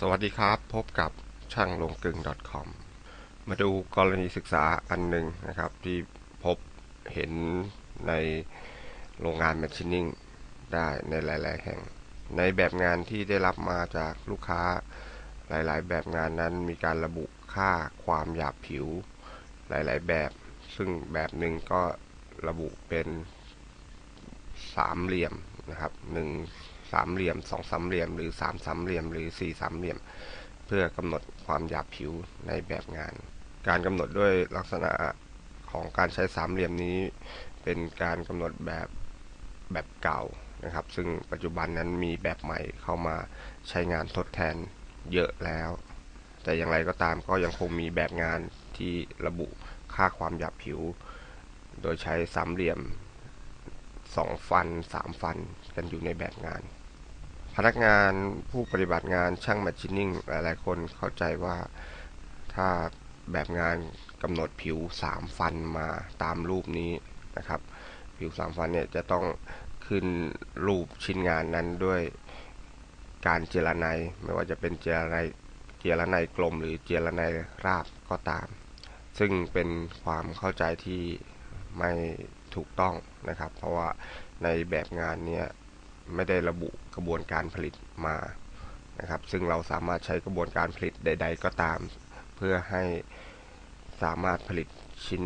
สวัสดีครับ พบกับช่างลงกึง .com มาดูกรณีศึกษาอันหนึ่งนะครับ ที่พบเห็นในโรงงานแมชชีนิ่งได้ในหลาย ๆ แห่ง ในแบบงานที่ได้รับมาจากลูกค้าหลาย ๆ แบบงานนั้นมีการระบุค่าความหยาบผิว หลาย ๆ แบบ ซึ่งแบบหนึ่งก็ระบุเป็นสามเหลี่ยมนะครับหนึ่ง สามเหลี่ยมสองสามเหลี่ยม หรือสามสามเหลี่ยม หรือสี่สามเหลี่ยม เพื่อกำหนดความหยาบผิวในแบบงาน การกำหนดด้วยลักษณะของการใช้สามเหลี่ยมนี้เป็นการกำหนดแบบแบบเก่านะครับ ซึ่งปัจจุบันนั้นมีแบบใหม่เข้ามาใช้งานทดแทนเยอะแล้ว แต่อย่างไรก็ตามก็ยังคงมีแบบงานที่ระบุค่าความหยาบผิว โดยใช้สามเหลี่ยมสองฟันสามฟันกันอยู่ในแบบงาน พนักงานผู้ปฏิบัติงานช่างแมชชีนิ่งหลายๆคนเข้าใจว่าถ้าแบบงานกำหนดผิวสามฟันมาตามรูปนี้นะครับ ผิวสามฟันเนี่ยจะต้องขึ้นรูปชิ้นงานนั้นด้วยการเจรไนไม่ว่าจะเป็นเจรไนเจรไนกลมหรือเจรไนราบก็ตาม ซึ่งเป็นความเข้าใจที่ไม่ถูกต้องนะครับ เพราะว่าในแบบงานเนี้ย ไม่ได้ระบุกระบวนการผลิตมานะครับ ซึ่งเราสามารถใช้กระบวนการผลิตใด ๆ ก็ตาม เพื่อให้สามารถผลิตชิ้น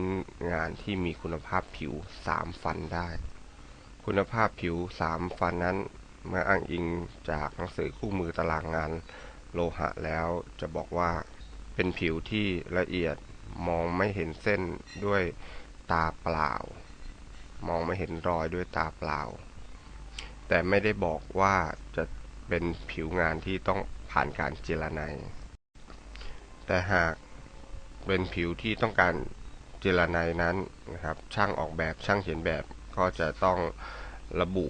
งานที่มีคุณภาพผิว 3 ฟันได้ คุณภาพผิว 3 ฟันนั้น เมื่ออ้างอิงจากหนังสือคู่มือตารางงานโลหะแล้วจะบอกว่าเป็นผิวที่ละเอียดมองไม่เห็นเส้นด้วยตาเปล่า มองไม่เห็นรอยด้วยตาเปล่า แต่ไม่ได้บอกว่าจะเป็นผิวงานที่ต้องผ่านการเจรไนแต่หากเป็นผิวที่ต้องการเจรไนนั้นนะครับ ช่างออกแบบช่างเขียนแบบก็จะต้องระบุ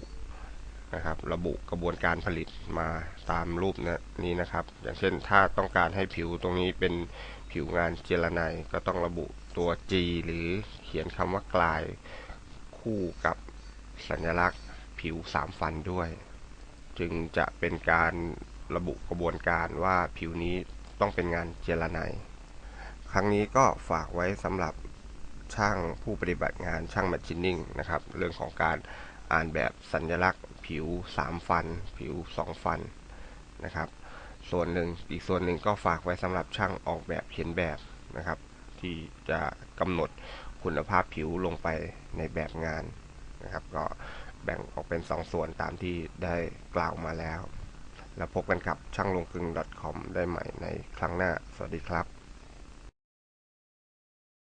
นะครับ ระบุกระบวนการผลิตมาตามรูปนี้นะครับ อย่างเช่นถ้าต้องการให้ผิวตรงนี้เป็นผิวงานเจรไนก็ต้องระบุตัว G หรือเขียนคำว่ากลายคู่กับสัญลักษณ์ ผิวสามฟันด้วย จึงจะเป็นการระบุกระบวนการว่าผิวนี้ต้องเป็นงานเจรไนครั้งนี้ก็ฝากไว้สำหรับช่างผู้ปฏิบัติงานช่างแมชชีนิ่งนะครับ เรื่องของการอ่านแบบสัญลักษณ์ ผิว 3 ฟัน ผิว 2 ฟันนะครับ ส่วนหนึ่งอีกส่วนหนึ่งก็ฝากไว้สำหรับช่างออกแบบเขียนแบบนะครับ ที่จะกำหนดคุณภาพผิวลงไปในแบบงานนะครับ ก็ แบ่งออกเป็น 2 ส่วนตามที่ได้กล่าวมาแล้ว แล้วพบกันกับช่างลงกึง .com ได้ใหม่ในครั้งหน้า สวัสดีครับ